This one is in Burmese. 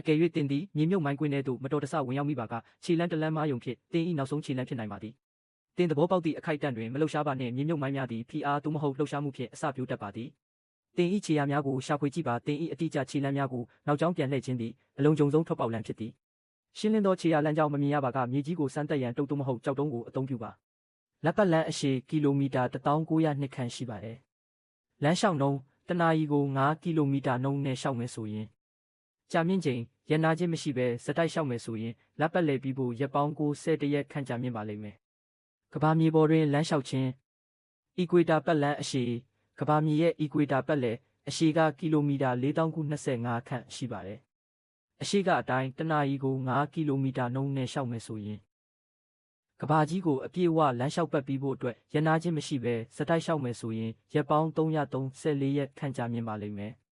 အကယ်၍တင်သည်မြေမြုပ်မိုင်းကွင်းထဲသို့မတော်တဆဝင်ရောက်မိပါကခြေလန်းတလန်းမားယုံဖြင့်တင်ဤနောက်ဆုံးခြေလန်းဖြစ်နိုင်ပါသည်တင်သဘောပေါက်သည့်အခိုက်အတန့်တွင်မလှုပ်ရှားပါနှင့်မြေမြုပ်မိုင်းများသည်ဖိအားသို့မဟုတ်လှုပ်ရှားမှုဖြင့်အစပြိုးတတ်ပါသည်တင်ဤခြေရာများကိုရှာဖွေကြည့်ပါတင်ဤအတိအကျခြေလန်းများကိုနောက်ကျောင်းပြန်လှည့်ခြင်းသည်အလုံးကြုံဆုံးထွက်ပေါက်လမ်းဖြစ်သည်ရှင်းလင်းသောခြေရာလမ်းကြောင်းမမြင်ရပါကမြေကြီးကိုစမ်းတက်ရန်တုတ်သို့မဟုတ်ကြောက်တုံးကိုအသုံးပြုပါလက်ပတ်လမ်းအရှည်ကီလိုမီတာ1900နှစ်ခန့်ရှိပါတယ်လမ်းလျှောက်နှုန်းတနာရီကို9ကီလိုမီတာနှုန်းနဲ့လျှောက်မယ်ဆိုရင် ကြာမြင့်ချိန်ရန်နာခြင်းမရှိဘဲစတိုက်လျှောက်မယ်ဆိုရင်လက်ပတ်လည်ပြီးဖို့ရက်ပေါင်း90တရက်ခန့်ကြာမြင့်ပါလိမ့်မယ်။ကဘာမြေပေါ်တွင်လမ်းလျှောက်ခြင်းအီကွေတာပတ်လမ်းအရှည်ကဘာမြေရဲ့အီကွေတာပတ်လည်အရှည်ကကီလိုမီတာ4025ခန့်ရှိပါတယ်။အရှည်ကအတိုင်းတနာရီကို9ကီလိုမီတာနှုန်းနဲ့လျှောက်မယ်ဆိုရင်ကဘာကြီးကိုအပြည့်အဝလမ်းလျှောက်ပတ်ပြီးဖို့အတွက်ရန်နာခြင်းမရှိဘဲစတိုက်လျှောက်မယ်ဆိုရင်ရက်ပေါင်း334ရက်ခန့်ကြာမြင့်ပါလိမ့်မယ်။